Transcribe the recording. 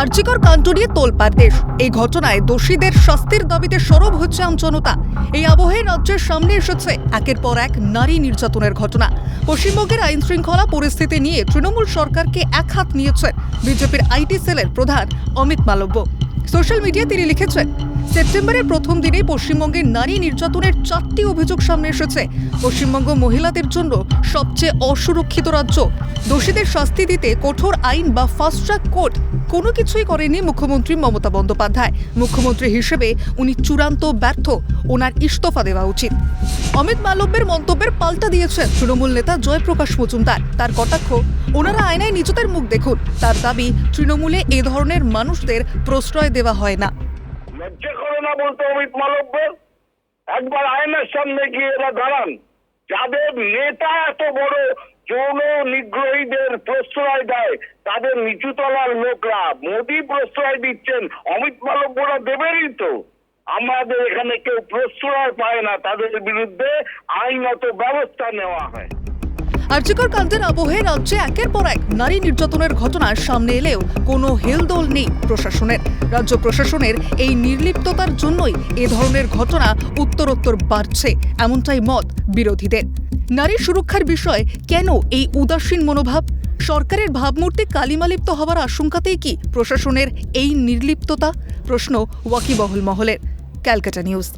আর্যিকর কাণ্ড নিয়ে তোলপাড় দেশ। এই ঘটনায় দোষীদের শাস্তির দাবিতে সরব হচ্ছে আমজনতা এই আবহে রাজ্যের সামনে এসেছে একের পর এক নারী নির্যাতনের ঘটনা। পশ্চিমবঙ্গের আইন শৃঙ্খলা পরিস্থিতি নিয়ে তৃণমূল সরকারকে এক হাত নিয়েছেন বিজেপির আইটি সেলের প্রধান অমিত মালব্য। সোশ্যাল মিডিয়ায় তিনি লিখেছেন সেপ্টেম্বরের প্রথম দিনে পশ্চিমবঙ্গের নারী নির্যাতনের চারটি অভিযোগ সামনে এসেছে। পশ্চিমবঙ্গ মহিলাদের জন্য সবচেয়ে অসুরক্ষিত রাজ্য। দোষীদের শাস্তি দিতে কঠোর আইন বা ফাস্ট ট্র্যাক কোর্ট কোনো কিছুই করেনি মুখ্যমন্ত্রী মমতা বন্দ্যোপাধ্যায়। মুখ্যমন্ত্রী হিসেবে উনি চূড়ান্ত ব্যর্থ। ওনার ইস্তফা দেওয়া উচিত। অমিত মালব্যের মন্তব্যের পাল্টা দিয়েছেন তৃণমূল নেতা জয়প্রকাশ মজুমদার। তার কটাক্ষ, ওনারা আয়নায় নিজেদের মুখ দেখুন। তার দাবি, তৃণমূলে এ ধরনের মানুষদের প্রশ্রয় দেওয়া হয় না। লজ্জা করে না বলতে অমিত মালব্য। একবার আয়নার সামনে গিয়ে এরা দাঁড়ান। যাদের নেতা এত বড়, যৌন নিগ্রহীদের প্রশ্রয় দেয়, তাদের নিচুতলার লোকরা মোদি প্রশ্রয় দিচ্ছেন, অমিত মালব্যরা দেবেনই তো। আমাদের এখানে কেউ প্রশ্রয় পায় না, তাদের বিরুদ্ধে আইনত ব্যবস্থা নেওয়া হয়। আর্যিকর কাণ্ডের আবহে রাজ্যে একের পর এক নারী নির্যাতনের ঘটনা সামনে এলেও কোনো হেলদোল নেই প্রশাসনের। রাজ্য প্রশাসনের এই নির্লিপ্ততার জন্যই এ ধরনের ঘটনা উত্তরোত্তর বাড়ছে, এমনটাই মত বিরোধীদের। নারী সুরক্ষার বিষয়ে কেন এই উদাসীন মনোভাব? সরকারের ভাবমূর্তি কালিমালিপ্ত হওয়ার আশঙ্কাতেই কি প্রশাসনের এই নির্লিপ্ততা? প্রশ্ন ওয়াকিবহুল মহলের, ক্যালকাটা নিউজ।